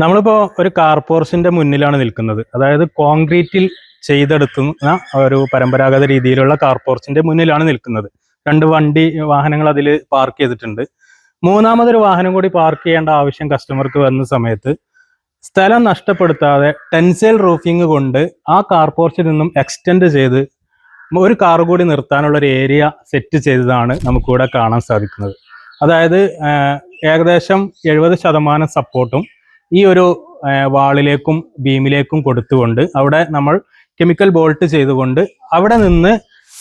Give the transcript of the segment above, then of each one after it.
നമ്മളിപ്പോ ഒരു കാർപോർസിന്റെ മുന്നിലാണ് നിൽക്കുന്നത്. അതായത് കോൺക്രീറ്റിൽ ചെയ്തെടുക്കുന്ന ഒരു പരമ്പരാഗത രീതിയിലുള്ള കാർപോർസിന്റെ മുന്നിലാണ് നിൽക്കുന്നത്. രണ്ട് വണ്ടി വാഹനങ്ങൾ അതിൽ പാർക്ക് ചെയ്തിട്ടുണ്ട്. മൂന്നാമതൊരു വാഹനം കൂടി പാർക്ക് ചെയ്യേണ്ട ആവശ്യം കസ്റ്റമർക്ക് വന്ന സമയത്ത് സ്ഥലം നഷ്ടപ്പെടുത്താതെ ടെൻസൈൽ റൂഫിംഗ് കൊണ്ട് ആ കാർപോർച്ചിൽ നിന്നും എക്സ്റ്റെൻഡ് ചെയ്ത് ഒരു കാർ കൂടി നിർത്താനുള്ള ഒരു ഏരിയ സെറ്റ് ചെയ്തതാണ് നമുക്കിവിടെ കാണാൻ സാധിക്കുന്നത്. അതായത് ഏകദേശം എഴുപത് ശതമാനം സപ്പോർട്ടും ഈ ഒരു വാളിലേക്കും ബീമിലേക്കും കൊടുത്തുകൊണ്ട് അവിടെ നമ്മൾ കെമിക്കൽ ബോൾട്ട് ചെയ്തുകൊണ്ട് അവിടെ നിന്ന്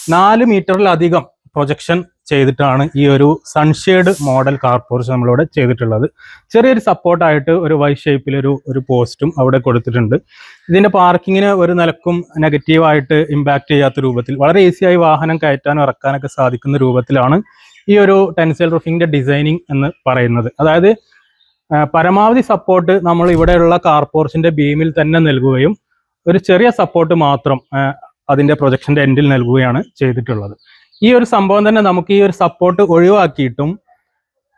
നാല് മീറ്ററിലധികം പ്രൊജക്ഷൻ ചെയ്തിട്ടാണ് ഈ ഒരു സൺഷെയ്ഡ് മോഡൽ കാർ പോർച്ച് നമ്മളിവിടെ ചെയ്തിട്ടുള്ളത്. ചെറിയൊരു സപ്പോർട്ടായിട്ട് ഒരു വൈ ഷേപ്പിലൊരു ഒരു പോസ്റ്റും അവിടെ കൊടുത്തിട്ടുണ്ട്. ഇതിന്റെ പാർക്കിങ്ങിന് ഒരു നിലക്കും നെഗറ്റീവായിട്ട് ഇമ്പാക്ട് ചെയ്യാത്ത രൂപത്തിൽ വളരെ ഈസിയായി വാഹനം കയറ്റാനും ഇറക്കാനൊക്കെ സാധിക്കുന്ന രൂപത്തിലാണ് ഈ ഒരു ടെൻസൈൽ റൂഫിങ്ങിന്റെ ഡിസൈനിങ് എന്ന് പറയുന്നത്. അതായത് പരമാവധി സപ്പോർട്ട് നമ്മൾ ഇവിടെയുള്ള കാർപോർസിന്റെ ബീമിൽ തന്നെ നൽകുകയും ഒരു ചെറിയ സപ്പോർട്ട് മാത്രം അതിന്റെ പ്രൊജക്ഷന്റെ എൻഡിൽ നൽകുകയാണ് ചെയ്തിട്ടുള്ളത്. ഈ ഒരു സംഭവം തന്നെ നമുക്ക് ഈ ഒരു സപ്പോർട്ട് ഒഴിവാക്കിയിട്ടും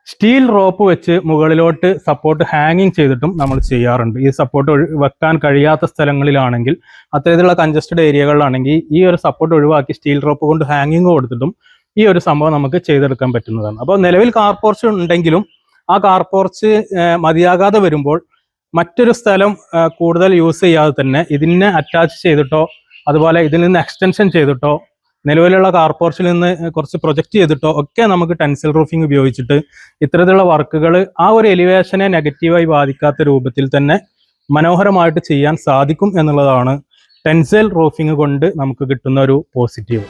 സ്റ്റീൽ റോപ്പ് വെച്ച് മുകളിലോട്ട് സപ്പോർട്ട് ഹാങ്ങിങ് ചെയ്തിട്ടും നമ്മൾ ചെയ്യാറുണ്ട്. ഈ സപ്പോർട്ട് വെക്കാൻ കഴിയാത്ത സ്ഥലങ്ങളിലാണെങ്കിൽ അത്തരത്തിലുള്ള കൺജസ്റ്റഡ് ഏരിയകളിലാണെങ്കിൽ ഈ ഒരു സപ്പോർട്ട് ഒഴിവാക്കി സ്റ്റീൽ റോപ്പ് കൊണ്ട് ഹാങ്ങിങ് കൊടുത്തിട്ടും ഈ ഒരു സംഭവം നമുക്ക് ചെയ്തെടുക്കാൻ പറ്റുന്നതാണ്. അപ്പോൾ നിലവിൽ കാർപോർച്ച് ഉണ്ടെങ്കിലും ആ കാർ പോർച്ച് മതിയാകാതെ വരുമ്പോൾ മറ്റൊരു സ്ഥലം കൂടുതൽ യൂസ് ചെയ്യാതെ തന്നെ ഇതിനെ അറ്റാച്ച് ചെയ്തിട്ടോ അതുപോലെ ഇതിൽ നിന്ന് എക്സ്റ്റൻഷൻ ചെയ്തിട്ടോ നിലവിലുള്ള കാർ പോർച്ചിൽ നിന്ന് കുറച്ച് പ്രൊജക്റ്റ് ചെയ്തിട്ടോ ഒക്കെ നമുക്ക് ടെൻസിൽ റൂഫിംഗ് ഉപയോഗിച്ചിട്ട് ഇത്തരത്തിലുള്ള വർക്കുകൾ ആ ഒരു എലിവേഷനെ നെഗറ്റീവായി ബാധിക്കാത്ത രൂപത്തിൽ തന്നെ മനോഹരമായിട്ട് ചെയ്യാൻ സാധിക്കും എന്നുള്ളതാണ് ടെൻസൈൽ റൂഫിംഗ് കൊണ്ട് നമുക്ക് കിട്ടുന്ന ഒരു പോസിറ്റീവ്